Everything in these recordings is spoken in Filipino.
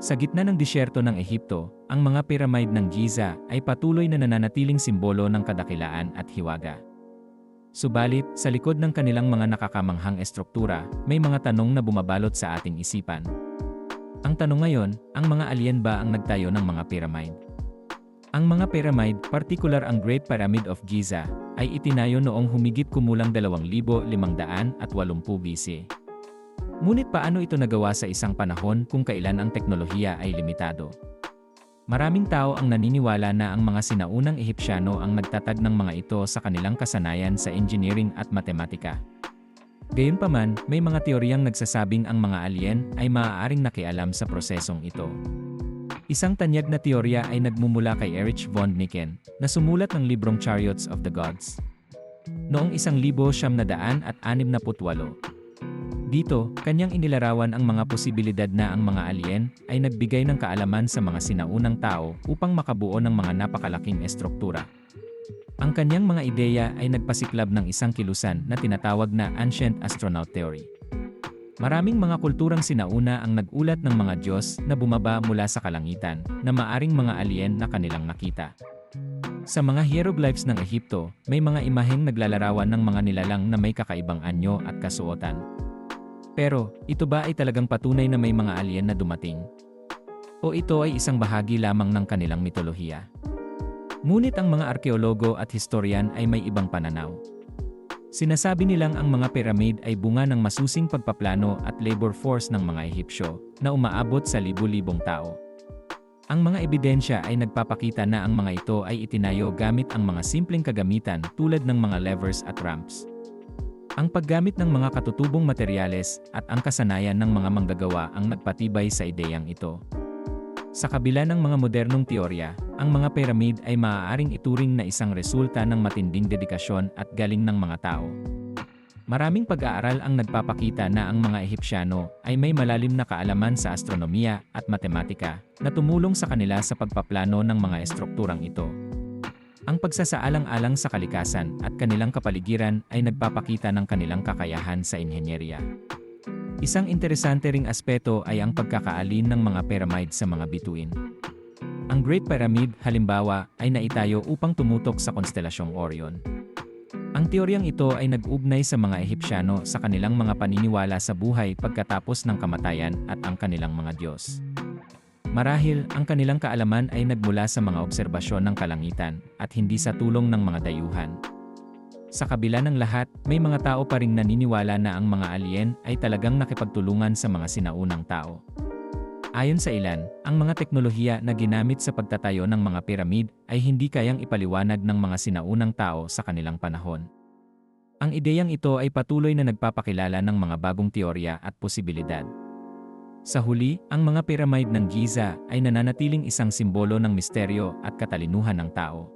Sa gitna ng disyerto ng Ehipto, ang mga piramide ng Giza ay patuloy na nananatiling simbolo ng kadakilaan at hiwaga. Subalit, sa likod ng kanilang mga nakakamanghang estruktura, may mga tanong na bumabalot sa ating isipan. Ang tanong ngayon, ang mga alien ba ang nagtayo ng mga pyramid? Ang mga pyramid, partikular ang Great Pyramid of Giza, ay itinayo noong humigit kumulang 2,580 BC. Ngunit paano ito nagawa sa isang panahon kung kailan ang teknolohiya ay limitado? Maraming tao ang naniniwala na ang mga sinaunang Ehipsyano ang nagtatag ng mga ito sa kanilang kasanayan sa engineering at matematika. Gayunpaman, may mga teoryang nagsasabing ang mga alien ay maaaring nakialam sa prosesong ito. Isang tanyag na teorya ay nagmumula kay Erich von Niken, na sumulat ng librong Chariots of the Gods. Noong 1968, dito, kanyang inilarawan ang mga posibilidad na ang mga alien ay nagbigay ng kaalaman sa mga sinaunang tao upang makabuo ng mga napakalaking estruktura. Ang kanyang mga ideya ay nagpasiklab ng isang kilusan na tinatawag na Ancient Astronaut Theory. Maraming mga kulturang sinauna ang nagulat ng mga Diyos na bumaba mula sa kalangitan na maaring mga alien na kanilang nakita. Sa mga hieroglyphs ng Ehipto, may mga imaheng naglalarawan ng mga nilalang na may kakaibang anyo at kasuotan. Pero, ito ba ay talagang patunay na may mga alien na dumating? O ito ay isang bahagi lamang ng kanilang mitolohiya? Ngunit ang mga arkeologo at historian ay may ibang pananaw. Sinasabi nilang ang mga piramid ay bunga ng masusing pagpaplano at labor force ng mga Ehipsyo na umaabot sa libu-libong tao. Ang mga ebidensya ay nagpapakita na ang mga ito ay itinayo gamit ang mga simpleng kagamitan tulad ng mga levers at ramps. Ang paggamit ng mga katutubong materyales at ang kasanayan ng mga manggagawa ang nagpatibay sa ideyang ito. Sa kabila ng mga modernong teorya, ang mga piramid ay maaaring ituring na isang resulta ng matinding dedikasyon at galing ng mga tao. Maraming pag-aaral ang nagpapakita na ang mga Ehipsyano ay may malalim na kaalaman sa astronomiya at matematika na tumulong sa kanila sa pagpaplano ng mga estrukturang ito. Ang pagsasaalang-alang sa kalikasan at kanilang kapaligiran ay nagpapakita ng kanilang kakayahan sa inhenyerya. Isang interesante ring aspeto ay ang pagkakaalin ng mga pyramid sa mga bituin. Ang Great Pyramid, halimbawa, ay naitayo upang tumutok sa konstelasyong Orion. Ang teoryang ito ay nag-ugnay sa mga Ehipsyano sa kanilang mga paniniwala sa buhay pagkatapos ng kamatayan at ang kanilang mga Diyos. Marahil, ang kanilang kaalaman ay nagmula sa mga obserbasyon ng kalangitan at hindi sa tulong ng mga dayuhan. Sa kabila ng lahat, may mga tao pa ring naniniwala na ang mga alien ay talagang nakipagtulungan sa mga sinaunang tao. Ayon sa ilan, ang mga teknolohiya na ginamit sa pagtatayo ng mga piramid ay hindi kayang ipaliwanag ng mga sinaunang tao sa kanilang panahon. Ang ideyang ito ay patuloy na nagpapakilala ng mga bagong teorya at posibilidad. Sa huli, ang mga piramid ng Giza ay nananatiling isang simbolo ng misteryo at katalinuhan ng tao.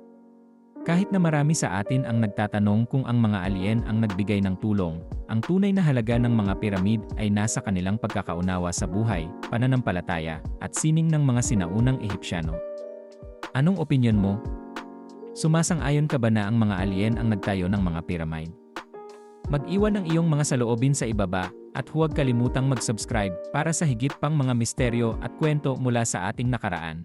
Kahit na marami sa atin ang nagtatanong kung ang mga alien ang nagbigay ng tulong, ang tunay na halaga ng mga piramid ay nasa kanilang pagkakaunawa sa buhay, pananampalataya, at sining ng mga sinaunang Ehipsyano. Anong opinyon mo? Sumasang-ayon ka ba na ang mga alien ang nagtayo ng mga piramid? Mag-iwan ng iyong mga saloobin sa ibaba at huwag kalimutang mag-subscribe para sa higit pang mga misteryo at kwento mula sa ating nakaraan.